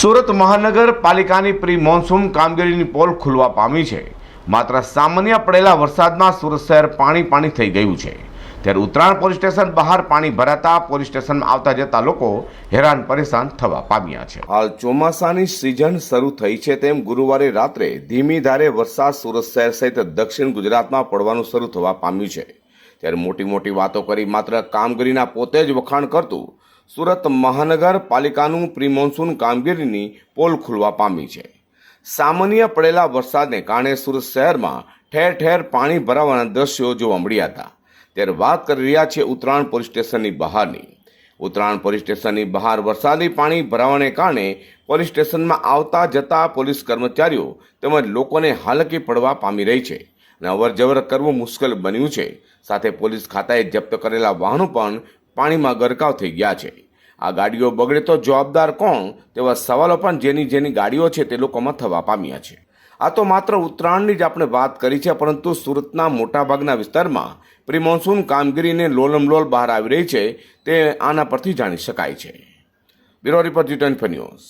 સુરત મહાનગરપાલિકાની pre monsoon કામગીરીની પોલ ખુલવા પામી છે. માત્ર સામાન્ય પડેલા વરસાદમાં સુરત શહેર પાણી પાણી થઈ ગયું છે. ત્યારે ઉત્તરાયણ પોલીસ સ્ટેશન બહાર પાણી ભરાતા પોલીસ સ્ટેશન આવતા જતા લોકો હેરાન પરેશાન થવા પામ્યા છે. હાલ ચોમાસાની સિઝન શરૂ થઈ છે તેમ ગુરુવારે રાત્રે ધીમી ધારે વરસાદ સુરત શહેર સહિત દક્ષિણ ગુજરાતમાં પડવાનું શરૂ થવા પામ્યું છે. ત્યારે મોટી મોટી વાતો કરી માત્ર કામગીરીના પોતે જ વખાણ કરતું સુરત મહાનગરપાલિકાનું પ્રિમોન્સૂન કામગીરીની પોલ ખુલવા પામી છે. સામાન્ય પડેલા વરસાદને કારણે સુરત શહેરમાં ઠેર ઠેર પાણી ભરાવાના દ્રશ્યો જોવા મળ્યા હતા. ત્યારે વાત કરી રહ્યા છે ઉત્તરાયણ પોલીસ સ્ટેશનની બહારની. ઉત્તરાયણ પોલીસ સ્ટેશનની બહાર વરસાદી પાણી ભરાવાને કારણે પોલીસ સ્ટેશનમાં આવતા જતા પોલીસ કર્મચારીઓ તેમજ લોકોને હાલકી પડવા પામી રહી છે અને અવરજવર કરવું મુશ્કેલ બન્યું છે. સાથે પોલીસ ખાતાએ જપ્ત કરેલા વાહનો પણ પાણીમાં ગરકાવ થઈ ગયા છે. આ ગાડીઓ બગડે તો જવાબદાર કોણ? તેવા સવાલો પણ જેની જેની ગાડીઓ છે તે લોકોમાં થવા પામ્યા છે. આ તો માત્ર ઉત્તરાયણની જ આપણે વાત કરી છે, પરંતુ સુરતના મોટાભાગના વિસ્તારમાં પ્રી મોન્સૂન કામગીરીને લોલમલોલ બહાર આવી રહી છે, તે આના પરથી જાણી શકાય છે. Bureau report G twenty news.